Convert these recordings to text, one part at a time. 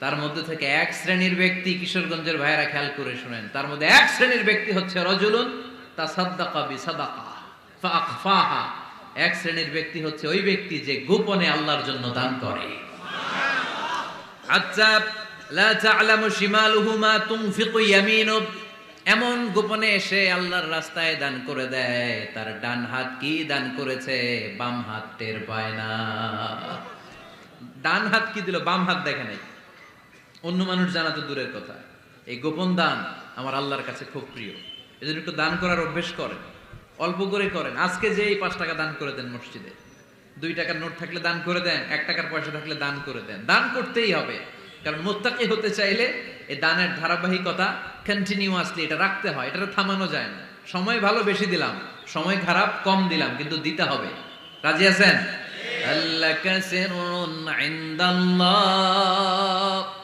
তার মধ্যে থেকে এক শ্রেণির ব্যক্তি কিশোরগঞ্জের ভাইয়েরা খেয়াল করে শুনেন। তার মধ্যে এক শ্রেণির ব্যক্তি হচ্ছে রজুলুন তা বি এক শ্রেণির ব্যক্তি হচ্ছে ওই ব্যক্তি যে গোপনে আল্লাহর জন্য দান করে। আচ্ছা এমন গোপনে এসে আল্লাহর রাস্তায় দান করে দেয়। তার ডান হাত কি দান করেছে? বাম হাত টের পায় না। ডান হাত কি দিল? বাম হাত দেখে নাই। অন্য মানুষ জানা তো দূরের কথা। এই গোপন দান আমার আল্লাহর কাছে খুব প্রিয়। এজন্য একটু দান করার অভ্যেস করেন। অল্প করে করেন। আজকে যে এই পাঁচ টাকা দান করে দেন মসজিদে। দুই টাকার নোট থাকলে দান করে দেন, এক টাকার পয়সা থাকলে দান করে দেন। দান করতেই হবে। কারণ মোত্তাকি হতে চাইলে এই দানের ধারাবাহিকতা কন্টিনিউয়াসলি এটা রাখতে হয়। এটা থামানো যায় না। সময় ভালো বেশি দিলাম, সময় খারাপ কম দিলাম, কিন্তু দিতে হবে। রাজি আছেন? আল্লাহ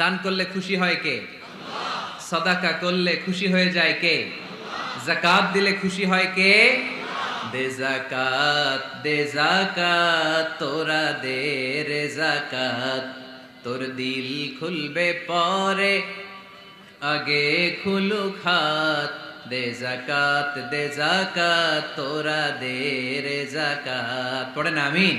দান করলে খুশি হয় কে? সদাকা করলে খুশি হয়ে যায় কে? জাকাত দিলে খুশি হয় কে? দে জাকাত দে জাকাত তোরা দে রে জাকাত তোর দিল খুলবে পরে, আগে খুলুক হাত। দে জাকাত দে জাকাত তোরা দে রে জাকাত পড়ে না, আমিন?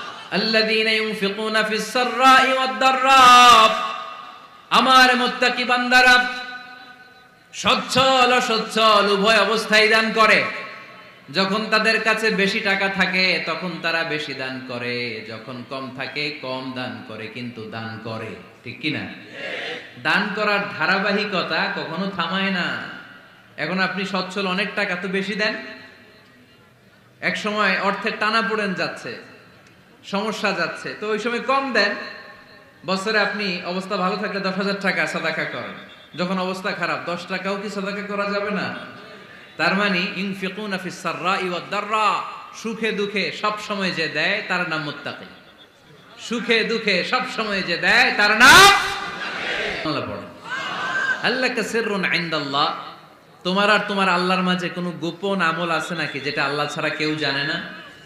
আল্লাযীনা ইউনফিকুনা ফিস সাররাই ওয়াদ আমার মুত্তাকি বান্দারা সচ্ছল অসচ্ছল উভয় অবস্থায় দান করে। যখন তাদের কাছে বেশি টাকা থাকে, তখন তারা বেশি দান করে। যখন কম থাকে, কম দান করে, কিন্তু দান করে। ঠিক কি না? দান করার ধারাবাহিকতা কখনো থামায় না। এখন আপনি সচ্ছল অনেক টাকা তো বেশি দেন। এক সময় অর্থের টানা পড়েন যাচ্ছে। সমস্যা যাচ্ছে। তো ওই সময় কম দেন। বছরে আপনি অবস্থা ভালো থাকলে দশ হাজার টাকা সাদাকা করেন। যখন অবস্থা খারাপ, দশ টাকাও কি সাদাকা করা যাবে না? তার মানে ইনফিকুনা দাররা। সুখে দুঃখে সব সময় যে দেয়, তার নাম মুত্তাকি। সুখে দুঃখে সব সময় যে দেয়, তার নাম পড়ে। আল্লাহ তোমার আর তোমার আল্লাহর মাঝে কোনো গোপন আমল আছে নাকি, যেটা আল্লাহ ছাড়া কেউ জানে না?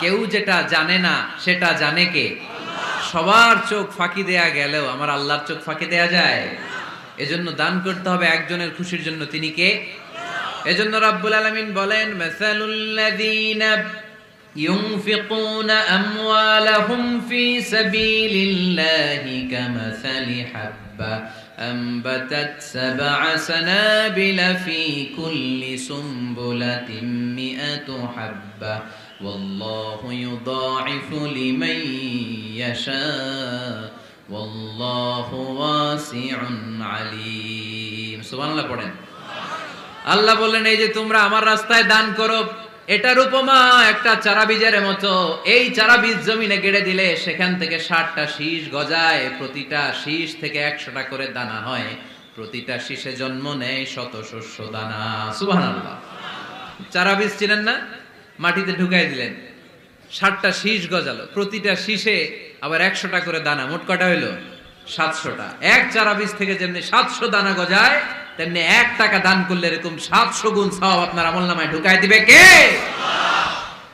কেউ যেটা জানে না সেটা জানে কে সবার চোখ ফাঁকি দেয়া গেলেও আমার আল্লাহর চোখ ফাঁকি দেয়া যায় এজন্য দান করতে হবে একজনের খুশির জন্য তিনি কে এজন্য রাব্বুল আলামিন বলেন মাসালুল্লাযীনা ينفقون أموالهم في سبيل الله كمثل حبة أنبتت سبع سنابل في كل سنبلة مئة حبة والله يضاعف لمن يشاء والله واسع عليم سبحان الله পড়েন আল্লাহ বললেন এই যে তোমরা আমার রাস্তায় দান করো এটার উপমা একটা চারা বীজের মতো এই চারা বীজ জমিনে গেড়ে দিলে সেখান থেকে ষাটটা শীষ গজায় প্রতিটা শীষ থেকে একশোটা করে দানা হয় প্রতিটা শীষে জন্ম নেয় শত শস্য দানা সুবাহ চারা বীজ চিনেন না মাটিতে ঢুকাই দিলেন। ষাটটা শীষ গজালো, প্রতিটা শীষে আবার একশোটা করে দানা, মোট কটা হইল? সাতশোটা। এক চারা বীজ থেকে যেমনি সাতশো দানা গজায়, তেমনি এক টাকা দান করলে এরকম সাতশো গুণ সব আপনার আমল নামায় ঢুকাই দিবে কে?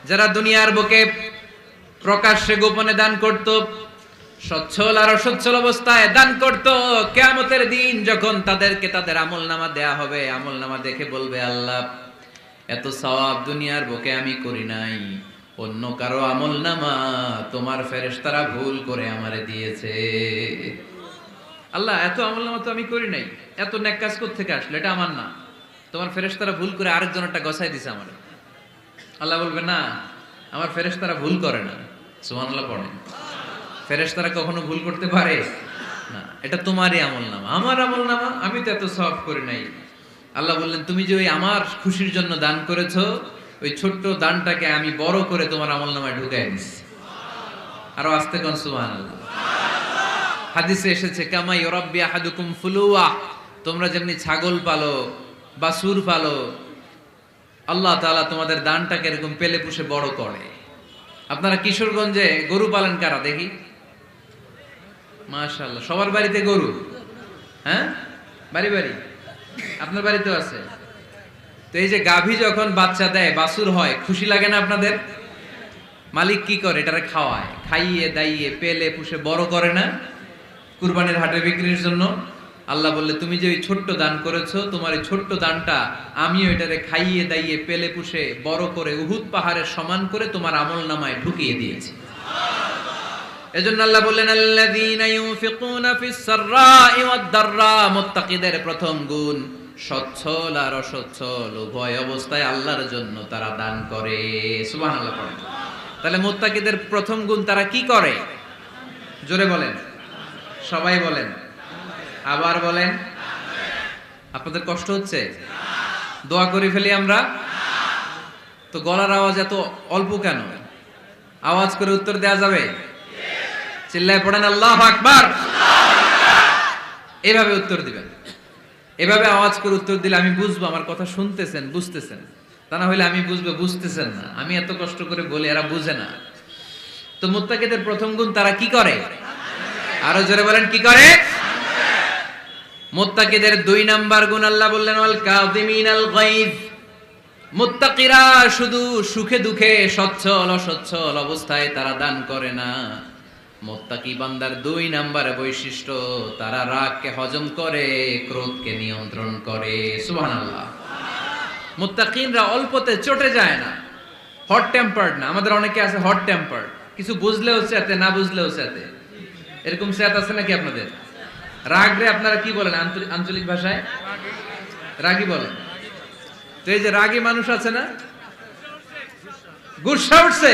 যারা দুনিয়ার বুকে প্রকাশ্যে গোপনে দান করত, সচ্ছল আর অসচ্ছল অবস্থায় দান করত, কেয়ামতের দিন যখন তাদেরকে তাদের আমল নামা দেয়া হবে, আমল নামা দেখে বলবে আল্লাহ এত সওয়াব দুনিয়ার বুকে আমি করি নাই। অন্য কারও আমল নামা তোমার ফেরেশতারা ভুল করে আমারে দিয়েছে। আল্লাহ, এত আমল নামা তো আমি করি নাই। এত ন্যাক কাজ থেকে আসলো? এটা আমার না। তোমার ফেরেশতারা ভুল করে আরেকজন একটা গসাই দিছে আমার। আল্লাহ বলবে, না, আমার ফেরেশতারা ভুল করে না। সুবহানাল্লাহ পড়ে। ফেরেশতারা কখনো ভুল করতে পারে? না, এটা তোমারই আমল নামা। আমার আমল নামা, আমি তো এত সব করি নাই। আল্লাহ বললেন, তুমি যে ওই আমার খুশির জন্য দান করেছ, ওই ছোট্ট দানটাকে আমি বড় করে তোমার আমল নামায় ঢুকাই দিচ্ছি আরও আস্তে কোন সুবহানাল্লাহ। হাদিসে এসেছে কামাই ইউরাব্বি আহাদুকুম ফুলুয়া। তোমরা যেমনি ছাগল পালো বা সুর পালো, আল্লাহ তাআলা তোমাদের দানটাকে এরকম পেলে পুষে বড় করে। আপনারা কিশোরগঞ্জে গরু পালন কারা দেখি? মাশাআল্লাহ, সবার বাড়িতে গরু? হ্যাঁ? বাড়ি বাড়ি? আপনার বাড়িতেও আছে? তো এই যে গাভী যখন বাচ্চা দেয় বাসুর হয়, খুশি লাগে না আপনাদের? মালিক কি করে? এটারে খাওয়ায়, খাইয়ে, দাইয়ে, পেলে, পুষে, বড় করে না? কুরবানির হাটে বিক্রির জন্য? আল্লাহ বললে, তুমি যে ওই ছোট্ট দান করেছ, তোমার এই ছোট্ট দানটা আমিও এটারে খাইয়ে, দাইয়ে, পেলে, পুষে, বড় করে উহুদ পাহাড়ের সমান করে তোমার আমল নামায় ঢুকিয়ে দিয়েছি। এজন্য আল্লাহ বললেন, আল্লাযীনা ইউনফিকুনা ফিস সাররাই ওয়াদ দাররা মুত্তাকিদের প্রথম গুণ, সচ্ছল আর অসচ্ছল, উভয় অবস্থায় আল্লাহর জন্য তারা দান করে। সুবহানাল্লাহ পড়েন। তাহলে মুত্তাকিদের প্রথম গুণ তারা কি করে? জোরে বলেন। সবাই বলেন। আবার বলেন। আপনাদের কষ্ট হচ্ছে? দোয়া করে ফেলি আমরা? তো গলার আওয়াজ এত অল্প কেন? আওয়াজ করে উত্তর দেয়া যাবে? চিল্লায় পড়েন, আল্লাহ আকবার। এভাবে উত্তর দিবেন। এভাবে আওয়াজ করে উত্তর দিলে আমি বুঝব, আমার কথা শুনতেছেন, বুঝতেছেন। তা না হলে আমি বুঝব, বুঝতেছেন না। আমি এত কষ্ট করে বলি, এরা বুঝে না। তো মুত্তাকিদের প্রথম গুণ তারা কি করে? আরও জোরে বলেন, কি করে? মুত্তাকিদের দুই নাম্বার গুণ আল্লাহ বললেন, ওয়াল কাযিমিন আল গায়ব। মুত্তাকিরা শুধু সুখে দুঃখে সচ্ছল অসচ্ছল অবস্থায় তারা দান করে না। মোত্তাকি বান্দার দুই নাম্বার বৈশিষ্ট্য, তারা রাগকে হজম করে, ক্রোধকে নিয়ন্ত্রণ করে। সুবহানাল্লাহ। মুত্তাকিনরা অল্পতে চটে যায় না। হট টেম্পার্ড না। আমাদের অনেকে আছে হট টেম্পার্ড কিছু বুঝলেও চেতে, না বুঝলেও চেতে। এরকম চেত আছে নাকি আপনাদের? রাগ রে আপনারা কি বলেন আঞ্চলিক ভাষায়? রাগী বলেন। তো এই যে রাগী মানুষ আছে না? গুসা উঠছে।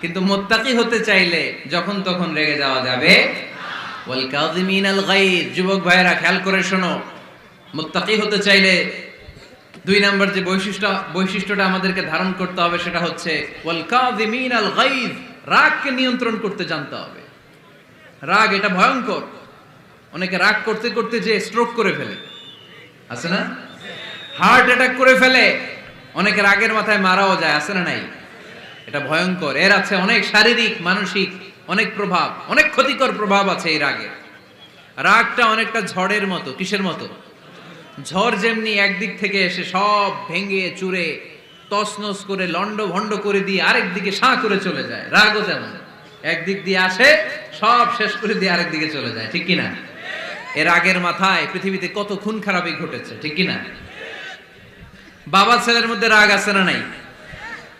কিন্তু মোত্তাকি হতে চাইলে যখন তখন রেগে যাওয়া যাবে। আল যুবক ভাইরা খেয়াল করে শোনো। মুত্তাকি হতে চাইলে দুই নাম্বার যে বৈশিষ্ট্য, বৈশিষ্ট্যটা আমাদেরকে ধারণ করতে হবে সেটা হচ্ছে আল রাগকে নিয়ন্ত্রণ করতে জানতে হবে। রাগ এটা ভয়ঙ্কর। অনেকে রাগ করতে করতে যে স্ট্রোক করে ফেলে। আছে না? হার্ট অ্যাটাক করে ফেলে। অনেকে রাগের মাথায় মারাও যায়, আছে না নাই? এটা ভয়ঙ্কর। এর আছে অনেক শারীরিক, মানসিক, অনেক প্রভাব, অনেক ক্ষতিকর প্রভাব আছে এই রাগের রাগটা অনেকটা ঝড়ের মতো, কিসের মতো? ঝড় যেমনি একদিক থেকে এসে সব ভেঙে, চুরে, তছনছ করে লন্ড ভন্ড করে দিয়ে আরেক দিকে সাঁ করে চলে যায়। রাগও তেমন। একদিক দিয়ে আসে, সব শেষ করে দিয়ে আরেক দিকে চলে যায়। ঠিক কিনা? এর আগের মাথায় পৃথিবীতে কত খুন খারাপই ঘটেছে। ঠিক কিনা? বাবা ছেলের মধ্যে রাগ আছে না নাই?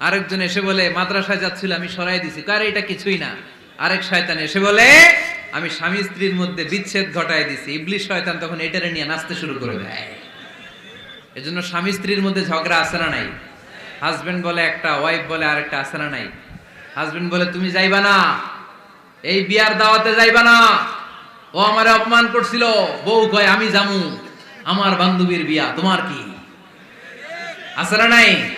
আরেকজন এসে বলে, মাদ্রাসায় যাচ্ছিল, আমি সরাই দিছি। কার এটা কিছুই না। আরেক শয়তান এসে বলে, আমি স্বামী স্ত্রীর মধ্যে বিচ্ছেদ ঘটায় দিছি। ইবলিশ শয়তান তখন এটারে নিয়ে নাচতে শুরু করে দেয়। এজন্য স্বামী স্ত্রীর মধ্যে ঝগড়া আছে না নাই? হাজবেন্ড বলে একটা, ওয়াইফ বলে আরেকটা আছে না নাই? হাজবেন্ড বলে, তুমি যাইবা না। এই বিয়ার দাওয়াতে যাইবা না। ও আমারে অপমান করছিল। বউ কয়, আমি জামু আমার বান্ধবীর বিয়া। তোমার কি? আছে না নাই?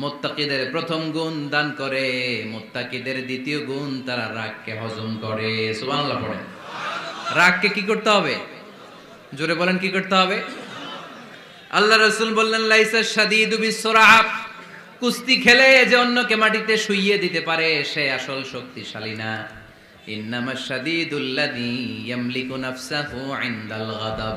মুত্তাকিদের প্রথম গুণ দান করে, মুত্তাকিদের দ্বিতীয় গুণ তারা রাগকে হজম করে। সুবহানাল্লাহ পড়েন। রাগকে কি করতে হবে? জোরে বলেন, কি করতে হবে? আল্লাহ রসুল বললেন, লাইসা শাদীদু বিসরাআ কুস্তি খেলে যে অন্যকে মাটিতে শুইয়ে দিতে পারে, সে আসল শক্তিশালী না। ইন্নামা শাদীদুল্লাযী ইয়ামলিকু নাফসাহু ইনদাল গাদাব।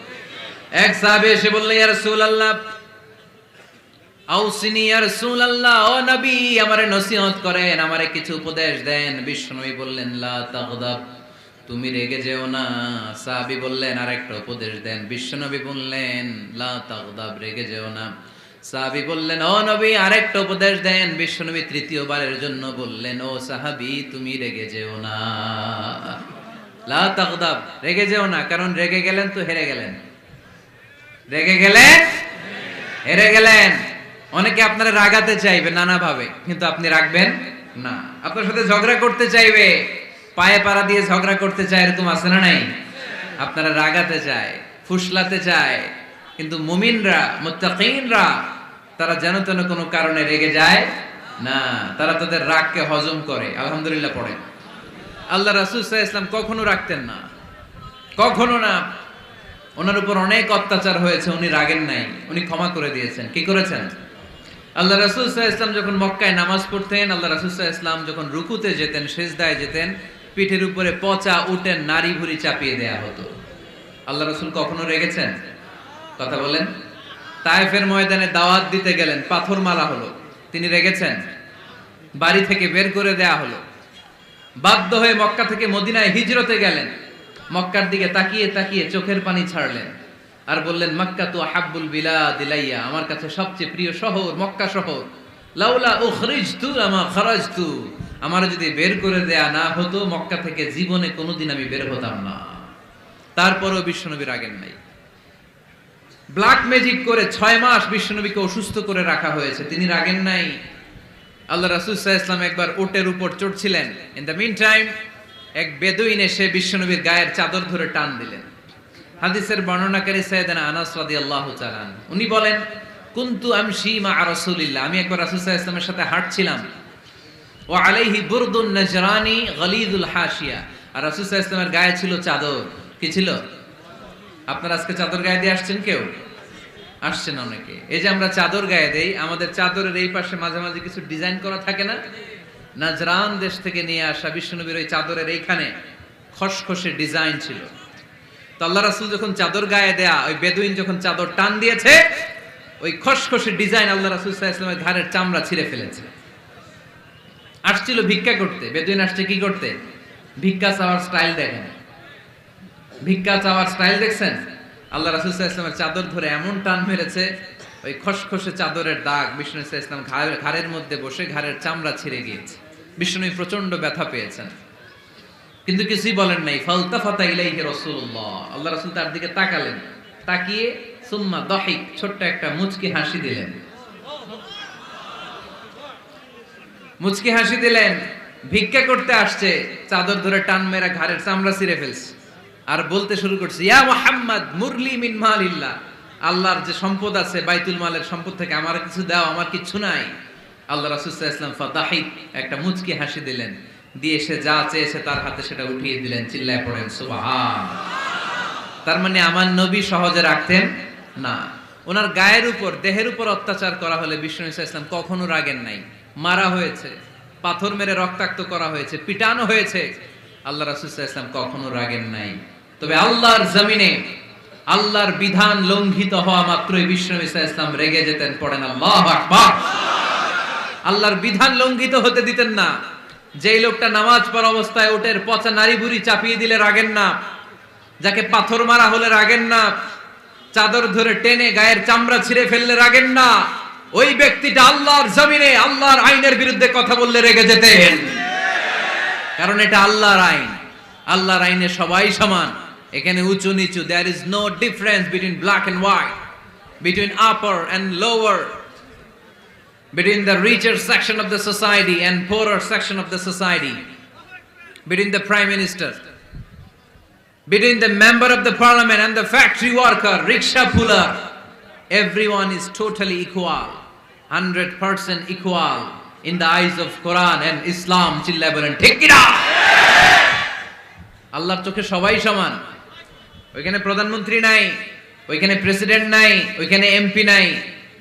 এক সাহাবে এসে বললেন ইয়া রাসূলুল্লাহ, আউসিনি, ইয়া রাসূলুল্লাহ, ও নবী, আমারে নসিহত করেন, আমারে কিছু উপদেশ দেন। বিশ্বনবী বললেন, লা তাগদাব, তুমি রেগে যেও না। সাহাবী বললেন, আরেকটা উপদেশ দেন। বিশ্বনবী বললেন, লা তাগদাব, রেগে যেও না। সাহাবী বললেন, ও নবী, আরেকটা উপদেশ দেন। বিশ্বনবী তৃতীয়বারের জন্য বললেন, ও সাহাবী, তুমি রেগে যেও না। লা তাগদাব, রেগে যেও না, কারণ রেগে গেলেন তো হেরে গেলেন। রেগে গেলেন? হেরে গেলেন। অনেকে আপনারা রাগাতে চাইবে নানা ভাবে কিন্তু আপনি রাখবেন না। আপনার সাথে ঝগড়া করতে চাইবে, পায়ে পাড়া দিয়ে ঝগড়া করতে চায়, এরকম আছে না নাই? আপনারা রাগাতে চায়, ফুসলাতে চায়, কিন্তু মুমিনরা, মুত্তাকিনরা, তারা যেন তেন কোনো কারণে রেগে যায় না। তারা তাদের রাগকে হজম করে। আলহামদুলিল্লাহ পড়ে আল্লাহ রাসূল ইসলাম কখনো রাখতেন না। কখনো না। ওনার উপর অনেক অত্যাচার হয়েছে, উনি রাগেন নাই, উনি ক্ষমা করে দিয়েছেন। কি করেছেন? আল্লাহ রাসূল সাল্লাল্লাহু ইসলাম যখন মক্কায় নামাজ পড়তেন, আল্লাহ রাসূল সাল্লাল্লাহু ইসলাম যখন রুকুতে যেতেন, সেজদায় যেতেন, পিঠের উপরে পচা উটের নারী ভুরি চাপিয়ে দেয়া হতো। আল্লাহ রাসূল কখনো রেগেছেন? কথা বলেন। তায়েফের ময়দানে দাওয়াত দিতে গেলেন পাথর মারা হলো। তিনি রেগেছেন। বাড়ি থেকে বের করে দেয়া হলো। বাধ্য হয়ে মক্কা থেকে মদিনায় হিজরতে গেলেন। মক্কার দিকে তাকিয়ে তাকিয়ে চোখের পানি ছাড়লেন আর বললেন, মক্কা তো হাব্বুল বিলা দিলাইয়া আমার কাছে সবচেয়ে প্রিয় শহর মক্কা শহর। লাউলা উখরিজতু আমা খারাজতু, আমার যদি বের করে দেয়া না হতো, মক্কা থেকে জীবনে কোনোদিন আমি বের হতাম না। তারপরেও বিশ্বনবী রাগেন নাই। ব্ল্যাক ম্যাজিক করে ছয় মাস বিশ্বনবীকে অসুস্থ করে রাখা হয়েছে, তিনি রাগেন নাই। আল্লাহ রাসুল ইসলাম একবার ওটের উপর চড়ছিলেন। ইন দ্য মিন টাইম এক বেদুইন এসে বিশ্বনবীর গায়ের চাদর ধরে টান দিলেন। হাদিসের বর্ণনাকারী সৈয়দানা আনাস রাদিয়াল্লাহু তাআলা উনি বলেন, কুনতু আমশি মা রাসূলিল্লাহ। আমি একবার রাসূল সাল্লাল্লাহু সাথে হাঁটছিলাম। ও আলাইহি বুরদুন নাজরানি গলিদুল হাশিয়া। আর রাসূল সাল্লাল্লাহু গায়ে ছিল চাদর। কি ছিল? আপনারা আজকে চাদর গায়ে দিয়ে আসছেন কেউ? আসছেন অনেকে। এই যে আমরা চাদর গায়ে দেই, আমাদের চাদরের এই পাশে মাঝে মাঝে কিছু ডিজাইন করা থাকে না? নাজরান দেশ থেকে নিয়ে আসা বিশ্বনবীর ওই চাদরের এইখানে খসখসে ডিজাইন ছিল। তো আল্লাহ রাসুল যখন চাদর গায়ে দেয়া, ওই বেদুইন যখন চাদর টান দিয়েছে, ওই খসখসে ডিজাইন আল্লাহ রাসুল ইসলামের ঘাড়ের চামড়া ছিঁড়ে ফেলেছে। আসছিল ভিক্ষা করতে। বেদুইন আসছে কি করতে? ভিক্ষা চাওয়ার স্টাইল দেখেন। ভিক্ষা চাওয়ার স্টাইল দেখছেন? আল্লাহ রাসুল ইসলামের চাদর ধরে এমন টান মেরেছে, ওই খসখসে চাদরের দাগ বিষ্ণু ইসলাম ঘাড়ের মধ্যে বসে ঘাড়ের চামড়া ছিঁড়ে গিয়েছে। বিষ্ণু প্রচণ্ড ব্যথা পেয়েছেন। কিন্তু কিছুই বলেন নাই। ফালতা ফাতা ইলাইহি রাসূলুল্লাহ। আল্লাহ রাসূল তার দিকে তাকালেন। তাকিয়ে সুম্মা দহিক, ছোট্ট একটা মুচকি হাসি দিলেন। মুচকি হাসি দিলেন। ভিক্ষা করতে আসছে। চাদর ধরে টান মেরা ঘাড়ের চামড়া ছিঁড়ে ফেলছে। আর বলতে শুরু করছে, ইয়া মুহাম্মদ, মুরলি মিন মালিল্লাহ। আল্লাহর যে সম্পদ আছে, বাইতুল মালের সম্পদ থেকে আমার কিছু দাও, আমার কিছু নাই। আল্লাহ রাসূল সাল্লাল্লাহু আলাইহি ওয়াসাল্লাম ফাদাহিক একটা মুচকি হাসি দিলেন। দিয়ে সে যা চেয়েছে তার হাতে সেটা উঠিয়ে দিলেন, চিল্লায় পড়েন সুবহান। তার মানে আমার নবী সহজে রাখতেন না। ওনার গায়ের উপর, দেহের উপর অত্যাচার করা হলে বিষ্ণু ইসা ইসলাম কখনো রাগেন নাই। মারা হয়েছে, পাথর মেরে রক্তাক্ত করা হয়েছে, পিটানো হয়েছে। আল্লাহ রাসুল ইসলাম কখনো রাগেন নাই। তবে আল্লাহর জমিনে, আল্লাহর বিধান লঙ্ঘিত হওয়া মাত্রই বিষ্ণু ইসা ইসলাম রেগে যেতেন, পড়েন আল্লাহ আকবার। আল্লাহর বিধান লঙ্ঘিত হতে দিতেন না। যেই লোকটা নামাজ পড়া অবস্থায় ওটের পচা নারী বুড়ি চাপিয়ে দিলে রাগেন না, যাকে পাথর মারা হলে রাগেন না, চাদর ধরে টেনে গায়ের চামড়া ছিঁড়ে ফেললে রাগেন না, ওই ব্যক্তিটা আল্লাহর জমিনে আল্লাহর আইনের বিরুদ্ধে কথা বললে রেগে যেতেন। কারণ এটা আল্লাহর আইন। আল্লাহর আইনে সবাই সমান। এখানে উঁচু নিচু there is no difference between black and white between upper and lower between the richer section of the society and poorer section of the society, between the prime minister, between the member of the parliament and the factory worker, rickshaw puller, everyone is totally equal, 100% equal in the eyes of Quran and Islam. চিল্লায় বলেন ঠিক কিনা আল্লাহর চোখে সবাই সমান ওইখানে প্রধানমন্ত্রী নাই ওইখানে প্রেসিডেন্ট নাই ওইখানে এমপি নাই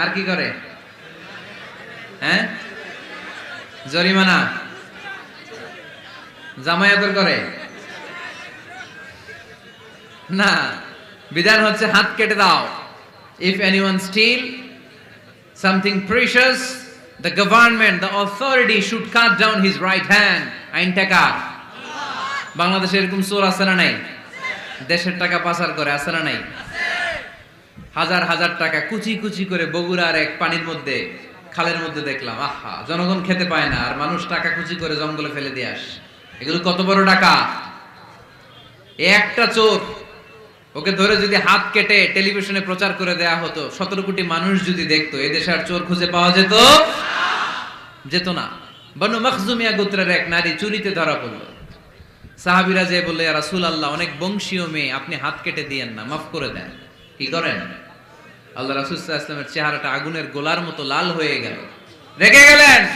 আর কি করে? হ্যাঁ? জরিমানা? জামায়াতর করে? না। বিধান হচ্ছে হাত কেটে দাও। If anyone steal something precious the government the authority should cut down his right hand আইনটা কার বাংলাদেশে এরকম চোর আছে না নাই? দেশের টাকা পাচার করে, আছে না নাই? হাজার হাজার টাকা কুচি কুচি করে বগুড়ার এক পানির মধ্যে, খালের মধ্যে দেখলাম, আহা, জনগণ খেতে পায় না, আর মানুষ টাকা কুচি করে জঙ্গলে ফেলে দিয়ে আস। এগুলো কত বড় টাকা একটা চোর, ওকে ধরে যদি হাত কেটে টেলিভিশনে প্রচার করে দেয়া হতো, সতেরো কোটি মানুষ যদি দেখতো এদেশে আর চোর খুঁজে পাওয়া যেত? যেত না। বনু মখজুমিয়া গোত্রের এক নারী চুরিতে ধরা পড়ল। সাহাবিরা যে বললে রাসুল আল্লাহ অনেক বংশীয় মেয়ে, আপনি হাত কেটে দিয়েন না, মাফ করে দেন। কি করেন? আল্লাহ রাসুল ইসলামের চেহারাটা আগুনের গোলার মতো লাল হয়ে গেল। রেগে গেলেন।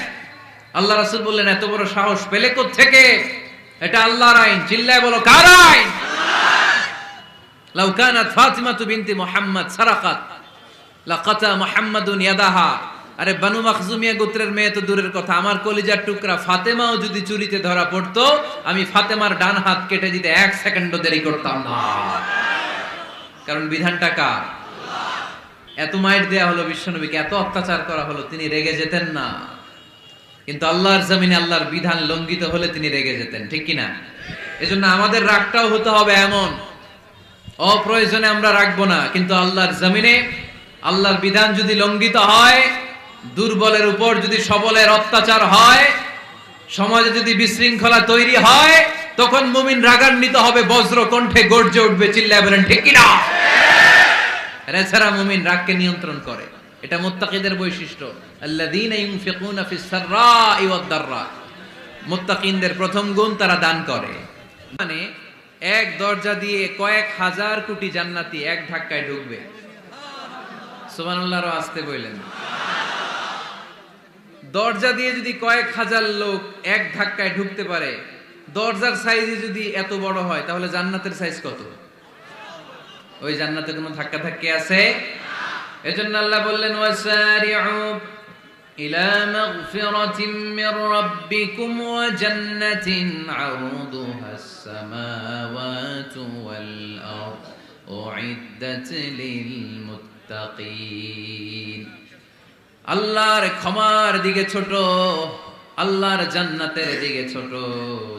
আল্লাহ রাসুল বললেন, এত বড় সাহস পেলে থেকে এটা আল্লাহর আইন। চিল্লায় বলো, কার আইন? আমি ফাতেমার ডান হাত কেটে দিতে এক সেকেন্ডও দেরি করতাম না। কারণ বিধানটা কার? এত মাইট দেয়া হলো বিশ্বনবীকে, এত অত্যাচার করা হলো, তিনি রেগে যেতেন না। কিন্তু আল্লাহর জমিনে আল্লাহর বিধান লঙ্ঘিত হলে তিনি রেগে যেতেন, ঠিক কিনা এজন্য আমাদের রাগটাও হতে হবে এমন। অপ্রয়োজনে আমরা রাখব না, কিন্তু আল্লাহর জমিনে আল্লাহর বিধান যদি লঙ্ঘিত হয়, দুর্বলের উপর যদি সবলের অত্যাচার হয়, সমাজে যদি বিশৃঙ্খলা তৈরি হয় তখন মুমিন রাগান্বিত হবে, বজ্র কণ্ঠে গর্জে উঠবে, চিল্লায় বলেন, ঠিক কিনা? এছাড়া মুমিন রাগকে নিয়ন্ত্রণ করে। এটা মুত্তাকিদের বৈশিষ্ট্য। আল্লাযীনা প্রথম গুণ তারা দান করে। মানে এক দরজা দিয়ে কয়েক হাজার কোটি জান্নাতি এক ধাক্কায় ঢুকবে। সুবহানাল্লাহর আসতে বললেন। দরজা দিয়ে যদি কয়েক হাজার লোক এক ধাক্কায় ঢুকতে পারে দরজার সাইজে যদি এত বড় হয়, তাহলে জান্নাতের সাইজ কত? ওই জান্নাতে কোনো ধাক্কা ধাক্কি আছে? এজন্য আল্লাহ বললেন, ওয়াসারিউ ইলা মাগফিরাতিন মির রাব্বিকুম ওয়া জান্নাতিন আরদুহাস সামাওয়াতু ওয়াল আরদ উইদ্দাত লিল মুত্তাকিন. আল্লাহর ক্ষমার দিকে ছোট। আল্লাহর জান্নাতের দিকে ছোট,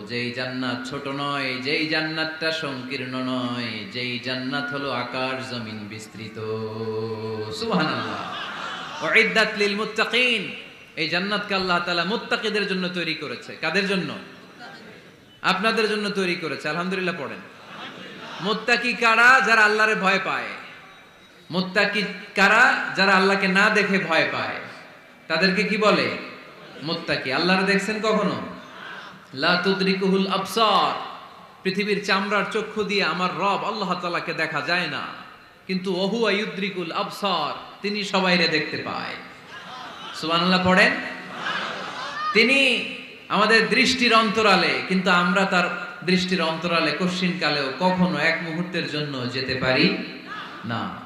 যেই জান্নাত ছোট নয়, যেই জান্নাতটা সংকীর্ণ নয়, যেই জান্নাত হলো আকার জমিন বিস্তৃত। সুবহানাল্লাহ। মুত্তাকিন। এই জান্নাতকে আল্লাহ তাআলা মুত্তাকিদের জন্য তৈরি করেছে। কাদের জন্য? আপনাদের জন্য তৈরি করেছে। আলহামদুলিল্লাহ পড়েন। মুত্তাকি কারা? যারা আল্লাহরে ভয় পায়। মুত্তাকি কারা? যারা আল্লাহকে না দেখে ভয় পায়। তাদেরকে কি বলে? মুত্তাকি। আল্লাহরে দেখছেন কখনো? লা তুদরিকুহুল আবসার। পৃথিবীর চামড়ার চক্ষু দিয়ে আমার রব আল্লাহ তাআলাকে দেখা যায় না। কিন্তু ওহু আয়ুদ্রিকুল আবসার, তিনি সবাইরে দেখতে পায়। সুবহানাল্লাহ, পড়েন? তিনি আমাদের দৃষ্টির অন্তরালে, কিন্তু আমরা তার দৃষ্টির অন্তরালে কশ্চিনকালেও কখনো এক মুহূর্তের জন্য যেতে পারি না।